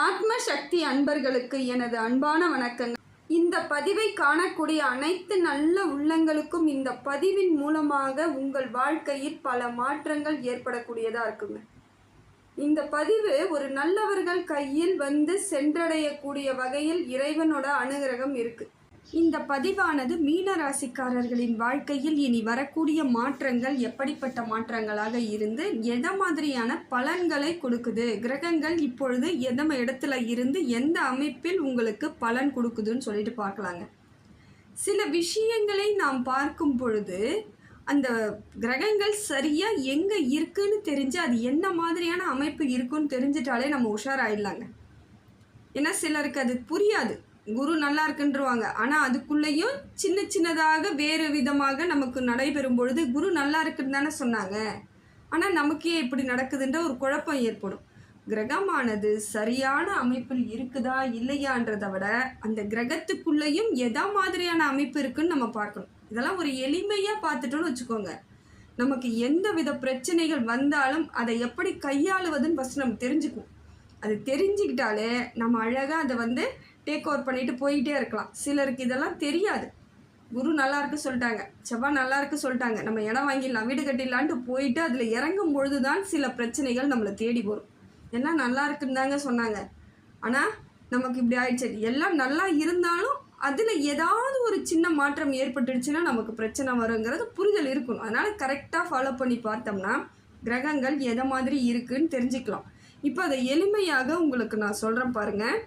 ஆத்ம சக்தி அன்பர்களுக்கு எனது அன்பான வணக்கங்கள். இந்த பதிவை காணக்கூடிய அனைத்து நல்ல உள்ளங்களுக்கும் இந்த பதிவின் மூலமாக உங்கள் வாழ்க்கையில் பல மாற்றங்கள் ஏற்படக்கூடியதாக இருக்குங்க. இந்த பதிவு ஒரு நல்லவர்கள் கையில் வந்து சென்றடையக்கூடிய வகையில் இறைவனோட அனுகிரகம் இருக்குது இந்த பதிவானது மீன ராசிக்காரர்களின் வாழ்க்கையில் இனி வரக்கூடிய மாற்றங்கள் எப்படிப்பட்ட மாற்றங்களாக இருந்து எதை மாதிரியான பலன்களை கொடுக்குது? கிரகங்கள் இப்பொழுது எந்த இடத்துல இருந்து எந்த அமைப்பில் உங்களுக்கு பலன் கொடுக்குதுன்னு சொல்லிட்டு பார்க்கலாங்க. சில விஷயங்களை நாம் பார்க்கும் பொழுது அந்த கிரகங்கள் சரியாக எங்கே இருக்குன்னு தெரிஞ்சு அது என்ன மாதிரியான அமைப்பு இருக்குன்னு தெரிஞ்சிட்டாலே நம்ம உஷாராயிடலாங்க. ஏன்னா சிலருக்கு அது புரியாது. குரு நல்லா இருக்குன்றவாங்க. ஆனால் அதுக்குள்ளேயும் சின்ன சின்னதாக வேறு விதமாக நமக்கு நடைபெறும் பொழுது குரு நல்லா இருக்குன்னு தானே சொன்னாங்க. ஆனால் நமக்கே இப்படி நடக்குதுன்ற ஒரு குழப்பம் ஏற்படும். கிரகமானது சரியான அமைப்பில் இருக்குதா இல்லையான்றதை விட அந்த கிரகத்துக்குள்ளேயும் எதா மாதிரியான அமைப்பு இருக்குன்னு நம்ம பார்க்கணும். இதெல்லாம் ஒரு எளிமையாக பார்த்துட்டோன்னு வச்சுக்கோங்க. நமக்கு எந்த வித பிரச்சனைகள் வந்தாலும் அதை எப்படி கையாளுவதுன்னு ஃபஸ்ட் நம்ம தெரிஞ்சுக்குவோம். அது தெரிஞ்சுக்கிட்டாலே நம்ம அழகாக அதை வந்து டேக் ஓவர் பண்ணிட்டு போயிட்டே இருக்கலாம். சிலருக்கு இதெல்லாம் தெரியாது. குரு நல்லா இருக்கு சொல்லிட்டாங்க. செவ்வாய் நல்லா இருக்கு சொல்லிட்டாங்க. நம்ம இடம் வாங்கிடலாம் வீடு கட்டிடலான்ட்டு போயிட்டு அதில் இறங்கும் பொழுது தான் சில பிரச்சனைகள் நம்மளை தேடி வரும். எல்லாம் நல்லா இருக்குன்னு தாங்க சொன்னாங்க. ஆனால் நமக்கு இப்படி ஆயிடுச்சு. எல்லாம் நல்லா இருந்தாலும் அதில் ஏதாவது ஒரு சின்ன மாற்றம் ஏற்பட்டுடுச்சுன்னா நமக்கு பிரச்சனை வருங்கிறது புரிதல் இருக்கணும். அதனால் கரெக்டாக ஃபாலோ பண்ணி பார்த்தோம்னா கிரகங்கள் எதை மாதிரி இருக்குன்னு தெரிஞ்சுக்கலாம். இப்போ அதை எளிமையாக உங்களுக்கு நான் சொல்கிறேன் பாருங்கள்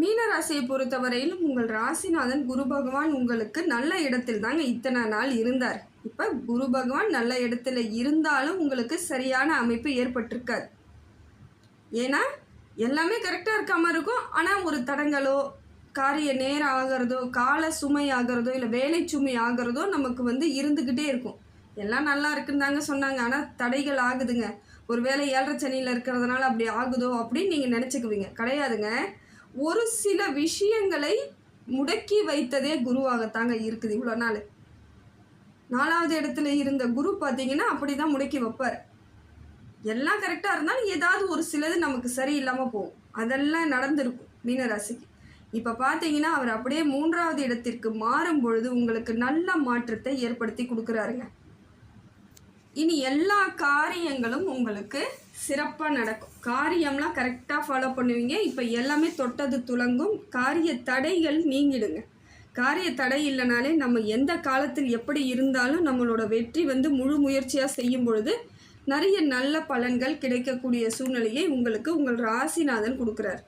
மீன ராசியை பொறுத்தவரையிலும் உங்கள் ராசிநாதன் குரு பகவான் உங்களுக்கு நல்ல இடத்தில் தாங்க இத்தனை நாள் இருந்தார். இப்போ குரு பகவான் நல்ல இடத்துல இருந்தாலும் உங்களுக்கு சரியான அமைப்பு ஏற்பட்டிருக்காது ஏன்னா எல்லாமே கரெக்டாக இருக்காமல் இருக்கும் ஆனால் ஒரு தடங்களோ காரிய நேரம் ஆகிறதோ கால சுமை ஆகிறதோ இல்லை வேலை சுமை ஆகிறதோ நமக்கு வந்து இருந்துக்கிட்டே இருக்கும். எல்லாம் நல்லா இருக்குன்னு தாங்க சொன்னாங்க. ஆனால் தடைகள் ஆகுதுங்க. ஒரு வேலை ஏழரை சனியில் இருக்கிறதுனால அப்படி ஆகுதோ அப்படின்னு நீங்கள் நினச்சிக்குவீங்க. கிடையாதுங்க. ஒரு சில விஷயங்களை முடக்கி வைத்ததே குருவாகத்தாங்க இருக்குது இவ்வளோ நாள். நாலாவது இடத்துல இருந்த குரு பார்த்தீங்கன்னா அப்படி தான் முடக்கி வைப்பார். எல்லாம் கரெக்டாக இருந்தாலும் ஏதாவது ஒரு சிலது நமக்கு சரியில்லாமல் போகும். அதெல்லாம் நடந்திருக்கும் மீனராசிக்கு. இப்போ பார்த்தீங்கன்னா அவர் அப்படியே மூன்றாவது இடத்திற்கு மாறும் பொழுது உங்களுக்கு நல்ல மாற்றத்தை ஏற்படுத்தி கொடுக்குறாருங்க. இனி எல்லா காரியங்களும் உங்களுக்கு சிறப்பாக நடக்கும். காரியம்லாம் கரெக்டாக ஃபாலோ பண்ணுவீங்க. இப்போ எல்லாமே தொட்டது துலங்கும். காரிய தடைகள் நீங்கிடுங்க. காரிய தடை இல்லைனாலே நம்ம எந்த காலத்தில் எப்படி இருந்தாலும் நம்மளோட வெற்றி வந்து முழு முயற்சியாக செய்யும் பொழுது நிறைய நல்ல பலன்கள் கிடைக்கக்கூடிய சூழ்நிலையை உங்களுக்கு உங்கள் ராசிநாதன் கொடுக்குறார்.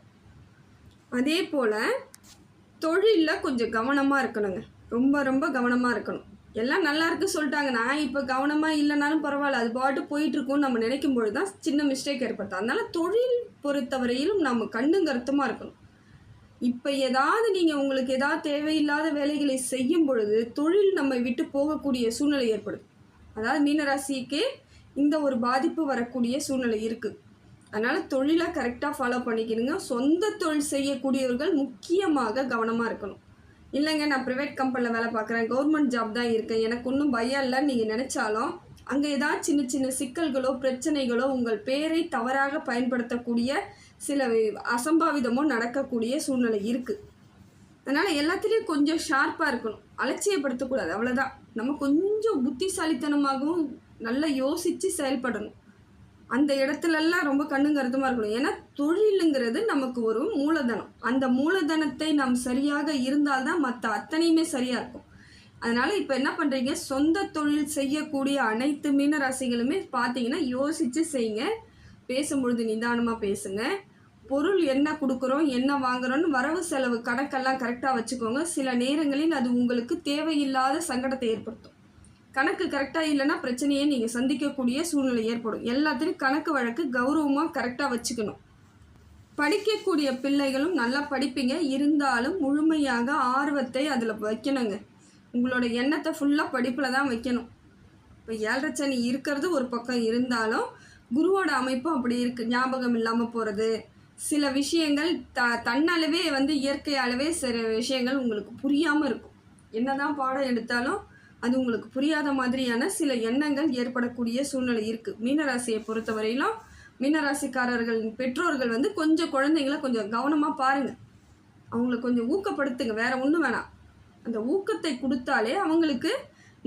அதே போல் தொழிலில் கொஞ்சம் கவனமாக இருக்கணுங்க. ரொம்ப ரொம்ப கவனமாக இருக்கணும். எல்லாம் நல்லா இருக்கு சொல்லிட்டாங்க. நான் இப்போ கவனமாக இல்லைனாலும் பரவாயில்ல. அது பாட்டு போயிட்டுருக்கும்னு நம்ம நினைக்கும் பொழுது தான் சின்ன மிஸ்டேக் ஏற்படுத்தும் அதனால் தொழில் பொறுத்தவரையிலும் நம்ம கண்ணும் கருத்துமாக இருக்கணும். இப்போ ஏதாவது நீங்கள் உங்களுக்கு ஏதாவது தேவையில்லாத வேலைகளை செய்யும் பொழுது தொழில் நம்ம விட்டு போகக்கூடிய சூழ்நிலை ஏற்படும் அதாவது மீனராசிக்கே இந்த ஒரு பாதிப்பு வரக்கூடிய சூழ்நிலை இருக்குது அதனால் தொழிலை கரெக்டாக ஃபாலோ பண்ணிக்கணுங்க. சொந்த தொழில் செய்யக்கூடியவர்கள் முக்கியமாக கவனமாக இருக்கணும். இல்லைங்க நான் ப்ரைவேட் கம்பெனியில் வேலை பார்க்குறேன். கவர்மெண்ட் ஜாப் தான் இருக்கேன் எனக்கு ஒன்றும் பயம் இல்லைன்னு நீங்கள் நினச்சாலும் அங்கே ஏதாவது சின்ன சின்ன சிக்கல்களோ பிரச்சனைகளோ உங்கள் பேரை தவறாக பயன்படுத்தக்கூடிய சில அசம்பாவிதமோ நடக்கக்கூடிய சூழ்நிலை இருக்குது அதனால் எல்லாத்துலேயும் கொஞ்சம் ஷார்ப்பாக இருக்கணும். அலட்சியப்படுத்தக்கூடாது. அவ்வளோதான் நம்ம கொஞ்சம் புத்திசாலித்தனமாகவும் நல்லா யோசித்து செயல்படணும். அந்த இடத்துலலாம் ரொம்ப கண்ணும் கருத்துமாக இருக்கணும். ஏன்னா தொழிலுங்கிறது நமக்கு ஒரு மூலதனம். அந்த மூலதனத்தை நாம் சரியாக இருந்தால்தான் மற்ற அத்தனையுமே சரியாக இருக்கும். அதனால் இப்போ என்ன பண்ணுறீங்க சொந்த தொழில் செய்யக்கூடிய அனைத்து மீன ராசிகளுமே பார்த்தீங்கன்னா யோசித்து செய்யுங்க பேசும்பொழுது நிதானமாக பேசுங்க. பொருள் என்ன கொடுக்குறோம் என்ன வாங்குறோன்னு வரவு செலவு கணக்கெல்லாம் கரெக்டாக வச்சுக்கோங்க. சில நேரங்களில் அது உங்களுக்கு தேவையில்லாத சங்கடத்தை ஏற்படுத்தும். கணக்கு கரெக்டாக இல்லைன்னா பிரச்சனையே நீங்கள் சந்திக்கக்கூடிய சூழ்நிலை ஏற்படும். எல்லாத்துலேயும் கணக்கு வழக்கு கௌரவமாக கரெக்டாக வச்சுக்கணும். படிக்கக்கூடிய பிள்ளைகளும் நல்லா படிப்பீங்க. இருந்தாலும் முழுமையாக ஆர்வத்தை அதில் வைக்கணுங்க. உங்களோட எண்ணத்தை ஃபுல்லாக படிப்பில் தான் வைக்கணும். இப்போ ஏழரை சனி இருக்கிறது ஒரு பக்கம் இருந்தாலும் குருவோட அமைப்பும் அப்படி இருக்குது ஞாபகம் இல்லாமல் போகிறது சில விஷயங்கள் த தன்னாலவே வந்து இயற்கையாலவே சில விஷயங்கள் உங்களுக்கு புரியாமல் இருக்கும். என்னதான் பாடம் எடுத்தாலும் அது உங்களுக்கு புரியாத மாதிரியான சில எண்ணங்கள் ஏற்படக்கூடிய சூழ்நிலை இருக்குது மீனராசியை பொறுத்தவரையிலும் மீனராசிக்காரர்களின் பெற்றோர்கள் வந்து கொஞ்சம் குழந்தைங்கள கொஞ்சம் கவனமாக பாருங்க. அவங்கள கொஞ்சம் ஊக்கப்படுத்துங்க. வேறு ஒன்றும் வேணாம். அந்த ஊக்கத்தை கொடுத்தாலே அவங்களுக்கு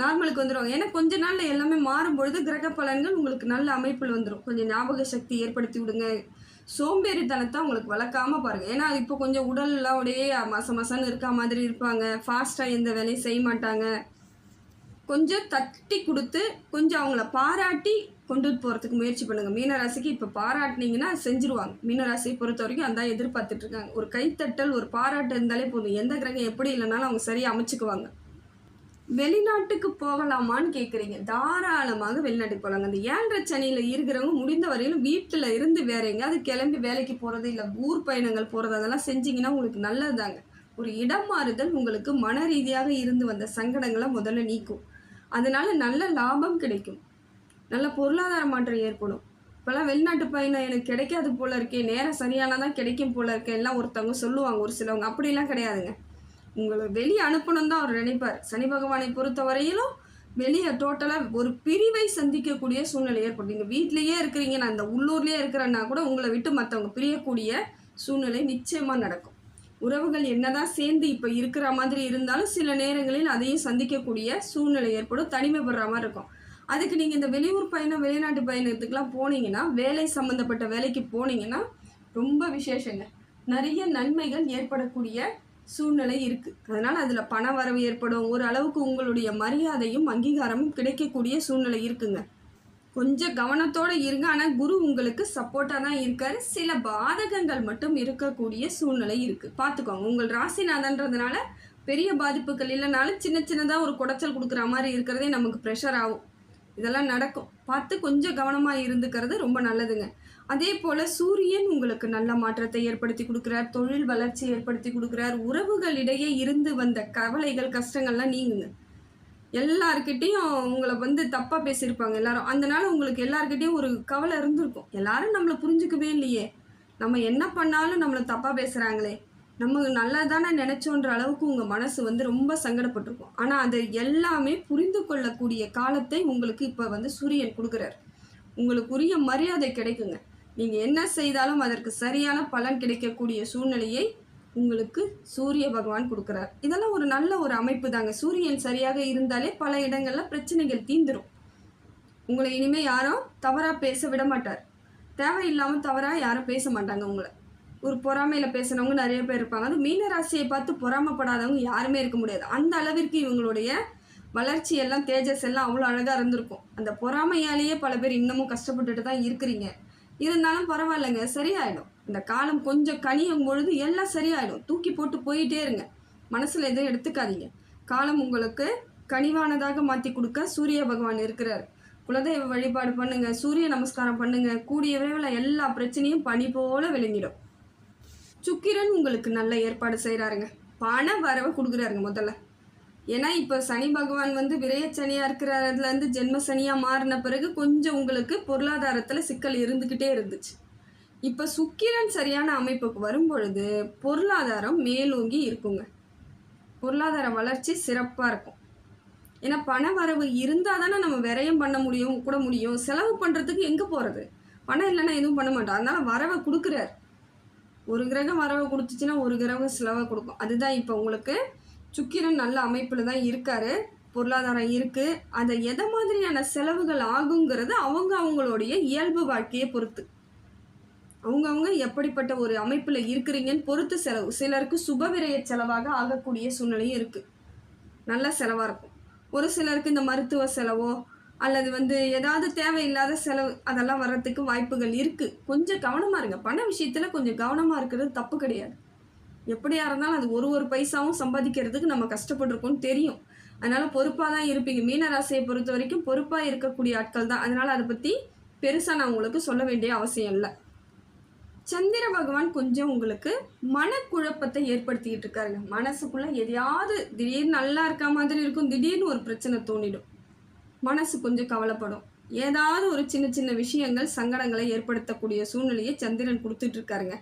நார்மலுக்கு வந்துடுவாங்க ஏன்னா கொஞ்ச நாளில் எல்லாமே மாறும் பொழுது கிரக பலன்கள் உங்களுக்கு நல்ல அமைப்பில் வந்துடும் கொஞ்சம் ஞாபக சக்தி ஏற்படுத்தி விடுங்க. சோம்பேறித்தனத்தை உங்களுக்கு வளர்க்காம பாருங்கள் ஏன்னா இப்போ கொஞ்சம் உடல்லாம் அப்படியே மச மசன்னு இருக்கா மாதிரி இருப்பாங்க. ஃபாஸ்ட்டாக எந்த வேலையும் செய்ய மாட்டாங்க. கொஞ்சம் தட்டி கொடுத்து கொஞ்சம் அவங்கள பாராட்டி கொண்டுட்டு போகிறதுக்கு முயற்சி பண்ணுங்கள் மீனராசிக்கு இப்போ பாராட்டினீங்கன்னா செஞ்சுருவாங்க. மீனராசியை பொறுத்த வரைக்கும் அந்த எதிர்பார்த்துட்டு இருக்காங்க ஒரு கைத்தட்டல் ஒரு பாராட்டு இருந்தாலே போதும். எந்த கிரகம் எப்படி இல்லைனாலும் அவங்க சரியாக அமைச்சுக்குவாங்க. வெளிநாட்டுக்கு போகலாமான்னு கேட்குறீங்க தாராளமாக வெளிநாட்டுக்கு போகலாங்க அந்த ஏழரை சனியில் இருக்கிறவங்க முடிந்த வரையிலும் வீட்டில் இருந்து வேற எங்கேயாவது கிளம்பி வேலைக்கு போகிறது இல்லை ஊர் பயணங்கள் போகிறது அதெல்லாம் செஞ்சீங்கன்னா உங்களுக்கு நல்லதுதாங்க. ஒரு இடம் மாறுதல் உங்களுக்கு மன ரீதியாக இருந்து வந்த சங்கடங்களை முதல்ல நீக்கும். அதனால் நல்ல லாபம் கிடைக்கும். நல்ல பொருளாதார மாற்றம் ஏற்படும். இப்போல்லாம் வெளிநாட்டு பயணம் எனக்கு கிடைக்காது போல இருக்கே. நேரம் சரியானதான் கிடைக்கும் போல இருக்கே எல்லாம் ஒருத்தவங்க சொல்லுவாங்க. ஒரு சிலவங்க அப்படிலாம் கிடையாதுங்க. உங்களை வெளியே அனுப்பணும் தான் அவர் நினைப்பார். சனி பகவானை பொறுத்த வரையிலும் வெளியே டோட்டலாக ஒரு பிரிவை சந்திக்கக்கூடிய சூழ்நிலை ஏற்படும். நீங்கள் வீட்லேயே இருக்கிறீங்க நான் இந்த உள்ளூர்லேயே இருக்கிறேன்னா கூட உங்களை விட்டு மற்றவங்க பிரியக்கூடிய சூழ்நிலை நிச்சயமாக நடக்கும். உறவுகள் என்னதான் சேர்ந்து இப்போ இருக்கிற மாதிரி இருந்தாலும் சில நேரங்களில் அதையும் சந்திக்கக்கூடிய சூழ்நிலை ஏற்படும் தனிமைப்படுற மாதிரி இருக்கும். அதுக்கு நீங்கள் இந்த வெளியூர் பயணம் வெளிநாட்டு பயணத்துக்குலாம் போனீங்கன்னா வேலை சம்மந்தப்பட்ட வேலைக்கு போனீங்கன்னா ரொம்ப விசேஷங்க. நிறைய நன்மைகள் ஏற்படக்கூடிய சூழ்நிலை இருக்குது அதனால் அதில் பண வரவு ஏற்படும். ஓரளவுக்கு உங்களுடைய மரியாதையும் அங்கீகாரமும் கிடைக்கக்கூடிய சூழ்நிலை இருக்குங்க. கொஞ்சம் கவனத்தோடு இருங்க. ஆனால் குரு உங்களுக்கு சப்போர்ட்டாக தான் இருக்கார். சில பாதகங்கள் மட்டும் இருக்கக்கூடிய சூழ்நிலை இருக்குது பார்த்துக்கோங்க உங்கள் ராசிநாதன்றதுனால பெரிய பாதிப்புகள் இல்லைனாலும் சின்ன சின்னதாக ஒரு குடைச்சல் கொடுக்குற மாதிரி இருக்கிறதே நமக்கு ப்ரெஷர் ஆகும். இதெல்லாம் நடக்கும். பார்த்து கொஞ்சம் கவனமாக இருந்துக்கிறது ரொம்ப நல்லதுங்க. அதே போல் சூரியன் உங்களுக்கு நல்ல மாற்றத்தை ஏற்படுத்தி கொடுக்குறார். தொழில் வளர்ச்சி ஏற்படுத்தி கொடுக்குறார். உறவுகளிடையே இருந்து வந்த கவலைகள் கஷ்டங்கள்லாம் நீங்குங்க. எல்லாருக்கிட்டேயும் உங்களை வந்து தப்பாக பேசியிருப்பாங்க எல்லாரும். அதனால உங்களுக்கு எல்லார்கிட்டேயும் ஒரு கவலை இருந்திருக்கும். எல்லாரும் நம்மளை புரிஞ்சுக்கவே இல்லையே. நம்ம என்ன பண்ணாலும் நம்மளை தப்பாக பேசுகிறாங்களே நம்ம நல்லா தானே நினச்சோன்ற அளவுக்கு உங்கள் மனசு வந்து ரொம்ப சங்கடப்பட்டிருக்கும். ஆனால் அதை எல்லாமே புரிந்து கொள்ளக்கூடிய காலத்தை உங்களுக்கு இப்போ வந்து சூரியன் கொடுக்குறாரு. உங்களுக்கு உரிய மரியாதை கிடைக்குங்க. நீங்கள் என்ன செய்தாலும் அதற்கு சரியான பலன் கிடைக்கக்கூடிய சூழ்நிலையை உங்களுக்கு சூரிய பகவான் கொடுக்குறார். இதெல்லாம் ஒரு நல்ல ஒரு அமைப்பு தாங்க. சூரியன் சரியாக இருந்தாலே பல இடங்களில் பிரச்சனைகள் தீந்துடும் உங்களை இனிமேல் யாரும் தவறாக பேச விட மாட்டார். தேவையில்லாமல் தவறாக யாரும் பேச மாட்டாங்க உங்களை. ஒரு பொறாமையில் பேசுனவங்க நிறைய பேர் இருப்பாங்க. அது மீன ராசியை பார்த்து பொறாமப்படாதவங்க யாருமே இருக்க முடியாது. அந்த அளவிற்கு இவங்களுடைய வளர்ச்சி எல்லாம் தேஜஸ் எல்லாம் அவ்வளோ அழகாக இருந்திருக்கும். அந்த பொறாமையாலேயே பல பேர் இன்னமும் கஷ்டப்பட்டுட்டு தான் இருக்கிறீங்க. இருந்தாலும் பரவாயில்லைங்க. சரியாயிடும். இந்த காலம் கொஞ்சம் கனியும் பொழுது எல்லாம் சரியாயிடும். தூக்கி போட்டு போயிட்டே இருங்க. மனசில் எதுவும் எடுத்துக்காதீங்க. காலம் உங்களுக்கு கனிவானதாக மாற்றி கொடுக்க சூரிய பகவான் இருக்கிறார். குலதெய்வ வழிபாடு பண்ணுங்க சூரிய நமஸ்காரம் பண்ணுங்க கூடிய விரைவில் எல்லா பிரச்சனையும் பனி போல விளங்கிடும். சுக்கிரன் உங்களுக்கு நல்ல ஏற்பாடு செய்கிறாருங்க பண வரவை கொடுக்குறாருங்க முதல்ல. ஏன்னா இப்போ சனி பகவான் வந்து விரயச்சனியாக இருக்கிறதுலேருந்து ஜென்ம சனியாக மாறின பிறகு கொஞ்சம் உங்களுக்கு பொருளாதாரத்தில் சிக்கல் இருந்துக்கிட்டே இருந்துச்சு. இப்போ சுக்கிரன் சரியான அமைப்புக்கு வரும்பொழுது பொருளாதாரம் மேலோங்கி இருக்குங்க. பொருளாதார வளர்ச்சி சிறப்பாக இருக்கும். ஏன்னா பண வரவு இருந்தால் தானே நம்ம விரயம் பண்ண முடியும் கூட முடியும். செலவு பண்ணுறதுக்கு எங்கே போகிறது பணம் இல்லைன்னா எதுவும் பண்ண மாட்டோம். அதனால் வரவை கொடுக்குறாரு. ஒரு கிரகம் வரவை கொடுத்துச்சுன்னா ஒரு கிரகம் செலவை கொடுக்கும். அதுதான் இப்போ உங்களுக்கு சுக்கிரன் நல்ல அமைப்பில் தான் இருக்கார். பொருளாதாரம் இருக்குது அதை எதை மாதிரியான செலவுகள் ஆகுங்கிறது அவங்க அவங்களுடைய இயல்பு வாழ்க்கையை பொறுத்து. அவங்கவுங்க எப்படிப்பட்ட ஒரு அமைப்பில் இருக்கிறீங்கன்னு பொறுத்து செலவு. சிலருக்கு சுபவிரய செலவாக ஆகக்கூடிய சூழ்நிலையும் இருக்குது நல்ல செலவாக இருக்கும். ஒரு சிலருக்கு இந்த மருத்துவ செலவோ அல்லது வந்து ஏதாவது தேவையில்லாத செலவு அதெல்லாம் வர்றதுக்கு வாய்ப்புகள் இருக்குது கொஞ்சம் கவனமாக இருங்க. பண விஷயத்தில் கொஞ்சம் கவனமாக இருக்கிறது தப்பு கிடையாது. எப்படியா இருந்தாலும் அது ஒரு ஒரு பைசாவும் சம்பாதிக்கிறதுக்கு நம்ம கஷ்டப்பட்டிருக்கோம்னு தெரியும். அதனால் பொறுப்பாக தான் இருப்பீங்க. மீனராசியை பொறுத்த வரைக்கும் பொறுப்பாக இருக்கக்கூடிய ஆட்கள் தான். அதனால் அதை பற்றி பெருசாக நான் உங்களுக்கு சொல்ல வேண்டிய அவசியம் இல்லை. சந்திர பகவான் கொஞ்சம் உங்களுக்கு மனக்குழப்பத்தை ஏற்படுத்திக்கிட்டு இருக்காருங்க. மனசுக்குள்ள எதையாவது திடீர்னு நல்லா இருக்க மாதிரி இருக்கும். திடீர்னு ஒரு பிரச்சனை தோணிடும் மனசு கொஞ்சம் கவலைப்படும். ஏதாவது ஒரு சின்ன சின்ன விஷயங்கள் சங்கடங்களை ஏற்படுத்தக்கூடிய சூழ்நிலையை சந்திரன் கொடுத்துட்டு இருக்காருங்க.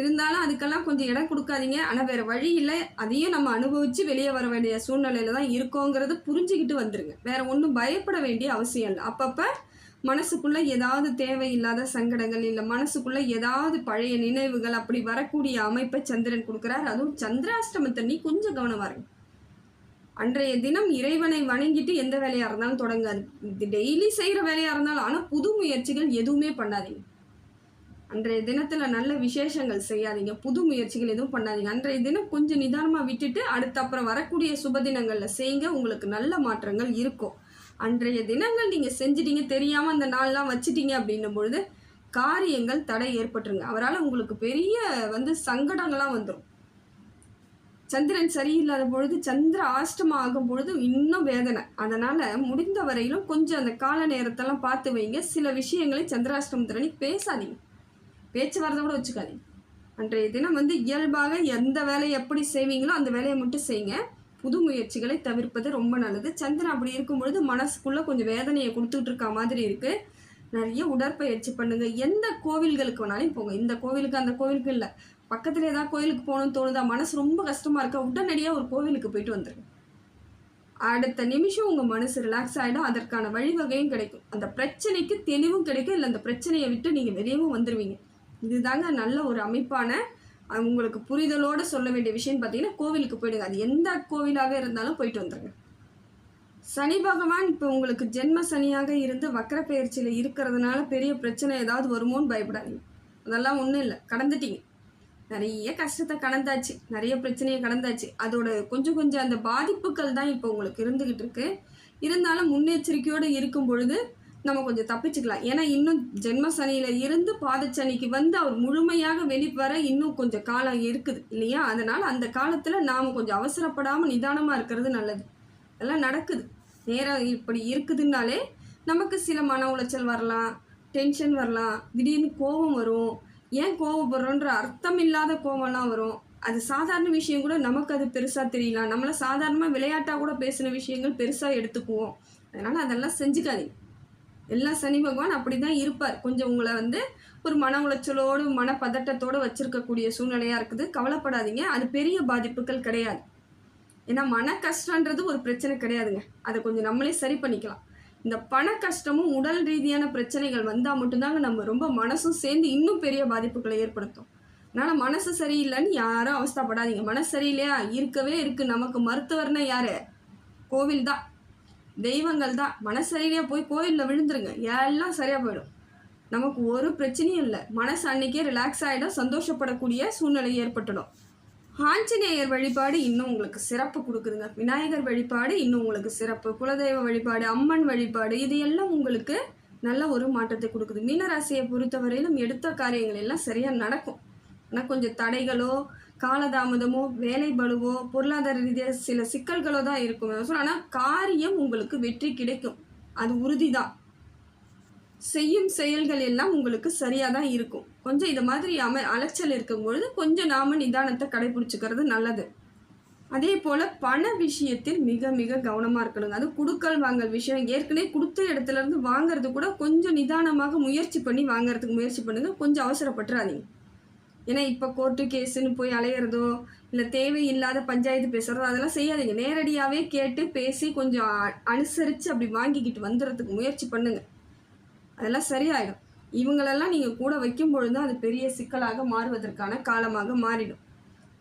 இருந்தாலும் அதுக்கெல்லாம் கொஞ்சம் இடம் கொடுக்காதீங்க. ஆனால் வேற வழி இல்லை. அதையும் நம்ம அனுபவிச்சு வெளியே வர வேண்டிய சூழ்நிலையில தான் இருக்கோங்கிறது புரிஞ்சுக்கிட்டு வந்துருங்க. வேற ஒன்றும் பயப்பட வேண்டிய அவசியம் இல்லை. அப்பப்போ மனசுக்குள்ள ஏதாவது தேவையில்லாத சங்கடங்கள் இல்லை மனசுக்குள்ள ஏதாவது பழைய நினைவுகள் அப்படி வரக்கூடிய அமைப்பை சந்திரன் கொடுக்குறார். அதுவும் சந்திராஷ்டமத்தண்ணி கொஞ்சம் கவனமா இருக்கும் அன்றைய தினம் இறைவனை வணங்கிட்டு எந்த வேலையா இருந்தாலும் தொடங்காது. டெய்லி செய்யற வேலையா இருந்தாலும் ஆனா புது முயற்சிகள் எதுவுமே பண்ணாதீங்க. அன்றைய தினத்துல நல்ல விசேஷங்கள் செய்யாதீங்க. புது முயற்சிகள் எதுவும் பண்ணாதீங்க. அன்றைய தினம் கொஞ்சம் நிதானமா விட்டுட்டு அடுத்த அப்புறம் வரக்கூடிய சுப தினங்கள்ல செய்யுங்க. உங்களுக்கு நல்ல மாற்றங்கள் இருக்கும். அன்றைய தினங்கள் நீங்கள் செஞ்சிட்டீங்க தெரியாமல் அந்த நாள்லாம் வச்சிட்டீங்க அப்படின்னும் பொழுது காரியங்கள் தடை ஏற்பட்டுருங்க. அவரால் உங்களுக்கு பெரிய வந்து சங்கடங்கள்லாம் வந்துடும் சந்திரன் சரியில்லாத பொழுது சந்திர ஆஷ்டமம் ஆகும் பொழுது இன்னும் வேதனை. அதனால் முடிந்த வரையிலும் கொஞ்சம் அந்த கால நேரத்தெல்லாம் பார்த்து வைங்க. சில விஷயங்களை சந்திராஷ்டமத்தில் பேசாதீங்க. பேச்சு வரதை கூட வச்சுக்காதீங்க. அன்றைய தினம் வந்து இயல்பாக எந்த வேலையை எப்படி செய்வீங்களோ அந்த வேலையை மட்டும் செய்யுங்க புது முயற்சிகளை தவிர்ப்பது ரொம்ப நல்லது. சந்திரன் அப்படி இருக்கும் பொழுது மனசுக்குள்ள கொஞ்சம் வேதனையை கொடுத்துட்டு இருக்க மாதிரி இருக்கு. நிறைய உடற்பயிற்சி பண்ணுங்க. எந்த கோவில்களுக்கு வேணாலும் போங்க. இந்த கோவிலுக்கு அந்த கோவிலுக்கு இல்லை. பக்கத்துல ஏதாவது கோவிலுக்கு போகணும்னு தோணுதா மனசு ரொம்ப கஷ்டமா இருக்கா. உடனடியாக ஒரு கோவிலுக்கு போயிட்டு வந்துருங்க. அடுத்த நிமிஷம் உங்க மனசு ரிலாக்ஸ் ஆகிடும் அதற்கான வழிவகையும் கிடைக்கும். அந்த பிரச்சனைக்கு தெளிவும் கிடைக்கும். இல்லை அந்த பிரச்சனையை விட்டு நீங்க வெளியவும் வந்துடுவீங்க இதுதாங்க நல்ல ஒரு அமைப்பான உங்களுக்கு புரிதலோடு சொல்ல வேண்டிய விஷயம் பார்த்தீங்கன்னா கோவிலுக்கு போயிடுங்க. அது எந்த கோவிலாக இருந்தாலும் போயிட்டு வந்துடுங்க சனி பகவான் இப்போ உங்களுக்கு ஜென்ம சனியாக இருந்து வக்கர பயிற்சியில் இருக்கிறதுனால பெரிய பிரச்சனை ஏதாவது வருமோன்னு பயப்படாதீங்க. அதெல்லாம் ஒன்றும் இல்லை. கடந்துட்டீங்க. நிறைய கஷ்டத்தை கடந்தாச்சு. நிறைய பிரச்சனையை கடந்தாச்சு. அதோட கொஞ்சம் கொஞ்சம் அந்த பாதிப்புகள் தான் இப்போ உங்களுக்கு இருந்துக்கிட்டு இருக்கு. இருந்தாலும் முன்னெச்சரிக்கையோடு இருக்கும் பொழுது நம்ம கொஞ்சம் தப்பிச்சுக்கலாம். ஏன்னா இன்னும் ஜென்ம சனியில் இருந்து பாதச்சனிக்கு வந்து அவர் முழுமையாக வெளிவர இன்னும் கொஞ்சம் காலம் இருக்குது இல்லையா? அதனால் அந்த காலத்தில் நாம் கொஞ்சம் அவசரப்படாமல் நிதானமாக இருக்கிறது நல்லது. அதெல்லாம் நடக்குது. நேரம் இப்படி இருக்குதுன்னாலே நமக்கு சில மன உளைச்சல் வரலாம் டென்ஷன் வரலாம் திடீர்னு கோபம் வரும். ஏன் கோபப்படுறோன்ற அர்த்தம் இல்லாத கோவம்லாம் வரும். அது சாதாரண விஷயம் கூட நமக்கு அது பெருசாக தெரியலாம். நம்மள சாதாரணமாக விளையாட்டாக கூட பேசின விஷயங்கள் பெருசாக எடுத்துக்குவோம். அதனால் அதெல்லாம் செஞ்சுக்காதீங்க. எல்லா சனி பகவான் அப்படிதான் இருப்பார். கொஞ்சம் உங்களை வந்து ஒரு மன உளைச்சலோடு மன பதட்டத்தோடு வச்சிருக்கக்கூடிய சூழ்நிலையா இருக்குது. கவலைப்படாதீங்க. அது பெரிய பாதிப்புகள் கிடையாது. ஏன்னா மன கஷ்டன்றது ஒரு பிரச்சனை கிடையாதுங்க. அதை கொஞ்சம் நம்மளே சரி பண்ணிக்கலாம். இந்த பண கஷ்டமும் உடல் ரீதியான பிரச்சனைகள் வந்தால் மட்டும்தாங்க நம்ம ரொம்ப மனசும் சேர்ந்து இன்னும் பெரிய பாதிப்புகளை ஏற்படுத்தும். அதனால் மனசு சரியில்லைன்னு யாரும் அவஸ்தைப்படாதீங்க. மனசு சரியில்லையா? இருக்கவே இருக்குது நமக்கு மருத்துவர்னா யார்? கோவில் தான் தெய்வங்கள் தான். மனசரியாக போய் கோயிலில் விழுந்துருங்க. எல்லாம் சரியாக போயிடும். நமக்கு ஒரு பிரச்சனையும் இல்லை. மனசு அன்னைக்கே ரிலாக்ஸ் ஆகிடும் சந்தோஷப்படக்கூடிய சூழ்நிலை ஏற்பட்டுடும். ஆஞ்சநேயர் வழிபாடு இன்னும் உங்களுக்கு சிறப்பு கொடுக்குதுங்க. விநாயகர் வழிபாடு இன்னும் உங்களுக்கு சிறப்பு. குலதெய்வ வழிபாடு அம்மன் வழிபாடு இது எல்லாம் உங்களுக்கு நல்ல ஒரு மாற்றத்தை கொடுக்குது. மீனராசியை பொறுத்தவரையிலும் எடுத்த காரியங்கள் எல்லாம் சரியாக நடக்கும். ஆனால் கொஞ்சம் தடைகளோ காலதாமதமோ வேலை பளுவோ பொருளாதார ரீதியாக சில சிக்கல்களோ தான் இருக்கும். ஆனால் காரியம் உங்களுக்கு வெற்றி கிடைக்கும். அது உறுதி தான் செய்யும் செயல்கள் எல்லாம் உங்களுக்கு சரியாக தான் இருக்கும். கொஞ்சம் இது மாதிரி அம அலைச்சல் இருக்கும் பொழுது கொஞ்சம் நாம நிதானத்தை கடைபிடிச்சிக்கிறது நல்லது. அதே போல் பண விஷயத்தில் மிக மிக கவனமாக இருக்கணுங்க. அது குடுக்கல் வாங்கல் விஷயம். ஏற்கனவே கொடுத்த இடத்துலேருந்து வாங்கிறது வாங்குறது கூட கொஞ்சம் நிதானமாக முயற்சி பண்ணி வாங்குறதுக்கு முயற்சி பண்ணுங்கள் கொஞ்சம் அவசரப்பட்டுறாதீங்க. ஏன்னா இப்போ கோர்ட்டு கேஸுன்னு போய் அலையிறதோ இல்லை தேவையில்லாத பஞ்சாயத்து பேசுகிறதோ அதெல்லாம் செய்யாதீங்க. நேரடியாகவே கேட்டு பேசி கொஞ்சம் அனுசரித்து அப்படி வாங்கிக்கிட்டு வந்துடுறதுக்கு முயற்சி பண்ணுங்கள் அதெல்லாம் சரியாயிடும். இவங்களெல்லாம் நீங்கள் கூட வைக்கும் பொழுது தான் அது பெரிய சிக்கலாக மாறுவதற்கான காலமாக மாறிடும்.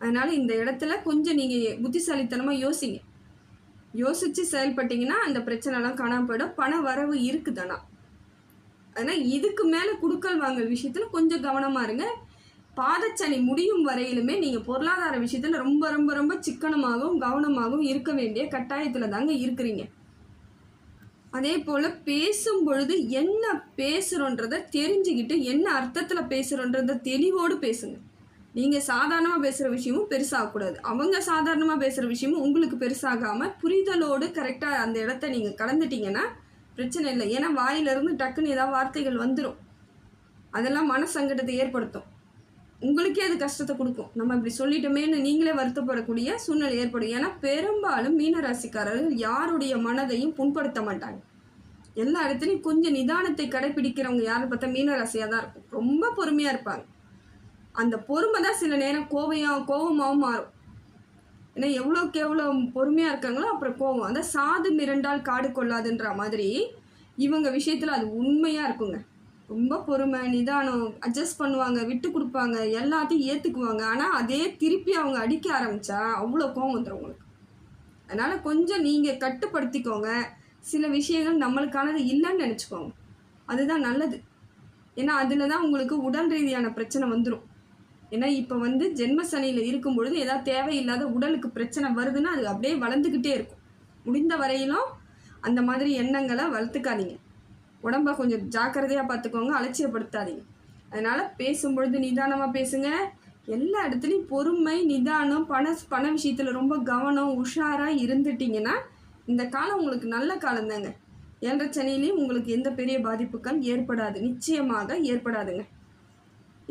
அதனால் இந்த இடத்துல கொஞ்சம் நீங்கள் புத்திசாலித்தனமாக யோசிங்க. யோசித்து செயல்பட்டீங்கன்னா அந்த பிரச்சனைலாம் காணாம போயிடும். பண வரவு இருக்குதானா? ஆனால் இதுக்கு மேலே குடுக்கல் வாங்கல் விஷயத்தில் கொஞ்சம் கவனமாக இருங்க. பாதச்சனி முடியும் வரையிலுமே நீங்கள் பொருளாதார விஷயத்தில் ரொம்ப ரொம்ப ரொம்ப சிக்கனமாகவும் கவனமாகவும் இருக்க வேண்டிய கட்டாயத்தில் தாங்க இருக்கிறீங்க. அதே போல் பேசும் பொழுது என்ன பேசுகிறோன்றதை தெரிஞ்சுக்கிட்டு என்ன அர்த்தத்தில் பேசுகிறோன்றத தெளிவோடு பேசுங்க. நீங்கள் சாதாரணமாக பேசுகிற விஷயமும் பெருசாகக்கூடாது. அவங்க சாதாரணமாக பேசுகிற விஷயமும் உங்களுக்கு பெருசாகாமல் புரிதலோடு கரெக்டாக அந்த இடத்த நீங்கள் கடந்துட்டீங்கன்னா பிரச்சனை இல்லை. ஏன்னா வாயிலிருந்து டக்குன்னு ஏதாவது வார்த்தைகள் வந்துடும் அதெல்லாம் மனசங்கடத்தை ஏற்படுத்தும். உங்களுக்கே அது கஷ்டத்தை கொடுக்கும். நம்ம இப்படி சொல்லிட்டோமேனு நீங்களே வருத்தப்படக்கூடிய சூழ்நிலை ஏற்படும். ஏன்னா பெரும்பாலும் மீனராசிக்காரர்கள் யாருடைய மனதையும் புண்படுத்த மாட்டாங்க. எல்லா இடத்துலையும் கொஞ்சம் நிதானத்தை கடைபிடிக்கிறவங்க யாரை பார்த்தா மீனராசியாக தான் இருக்கும். ரொம்ப பொறுமையாக இருப்பாங்க. அந்த பொறுமை தான் சில நேரம் கோவையாக கோபமாகவும் மாறும். ஏன்னா எவ்வளோக்கு எவ்வளோ பொறுமையாக இருக்காங்களோ அப்புறம் கோவம். அந்த சாது மிரண்டால் காடு கொள்ளாதுன்ற மாதிரி இவங்க விஷயத்தில் அது உண்மையாக இருக்குங்க. ரொம்ப பொறுமை நிதானம் அட்ஜஸ்ட் பண்ணுவாங்க விட்டு கொடுப்பாங்க எல்லாத்தையும் ஏற்றுக்குவாங்க ஆனால் அதே திருப்பி அவங்க அடிக்க ஆரம்பித்தா அவ்வளோ கோவம் வந்துடும் உங்களுக்கு. அதனால் கொஞ்சம் நீங்கள் கட்டுப்படுத்திக்கோங்க. சில விஷயங்கள் நம்மளுக்கானது இல்லைன்னு நினச்சிக்கோங்க. அதுதான் நல்லது. ஏன்னா அதில் தான் உங்களுக்கு உடல் ரீதியான பிரச்சனை வந்துடும் ஏன்னா இப்போ வந்து ஜென்ம சனியில் இருக்கும் பொழுது ஏதாவது தேவையில்லாத உடலுக்கு பிரச்சனை வருதுன்னா அது அப்படியே வளர்ந்துக்கிட்டே இருக்கும். முடிந்த வரையிலும் அந்த மாதிரி எண்ணங்களை வளர்த்துக்காதீங்க. உடம்ப கொஞ்சம் ஜாக்கிரதையாக பார்த்துக்கோங்க அலட்சியப்படுத்தாதீங்க. அதனால் பேசும்பொழுது நிதானமாக பேசுங்க. எல்லா இடத்துலையும் பொறுமை நிதானம் பண பண விஷயத்தில் ரொம்ப கவனம் உஷாராக இருந்துட்டிங்கன்னா இந்த காலம் உங்களுக்கு நல்ல காலம்தாங்க. ஏழரை சனிலையும் உங்களுக்கு எந்த பெரிய பாதிப்புகள் ஏற்படாது. நிச்சயமாக ஏற்படாதுங்க.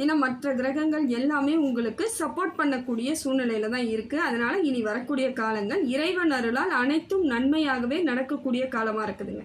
ஏன்னா மற்ற கிரகங்கள் எல்லாமே உங்களுக்கு சப்போர்ட் பண்ணக்கூடிய சூழ்நிலையில தான் இருக்குது அதனால் இனி வரக்கூடிய காலங்கள் இறைவன் அருளால் அனைத்தும் நன்மையாகவே நடக்கக்கூடிய காலமாக இருக்குதுங்க.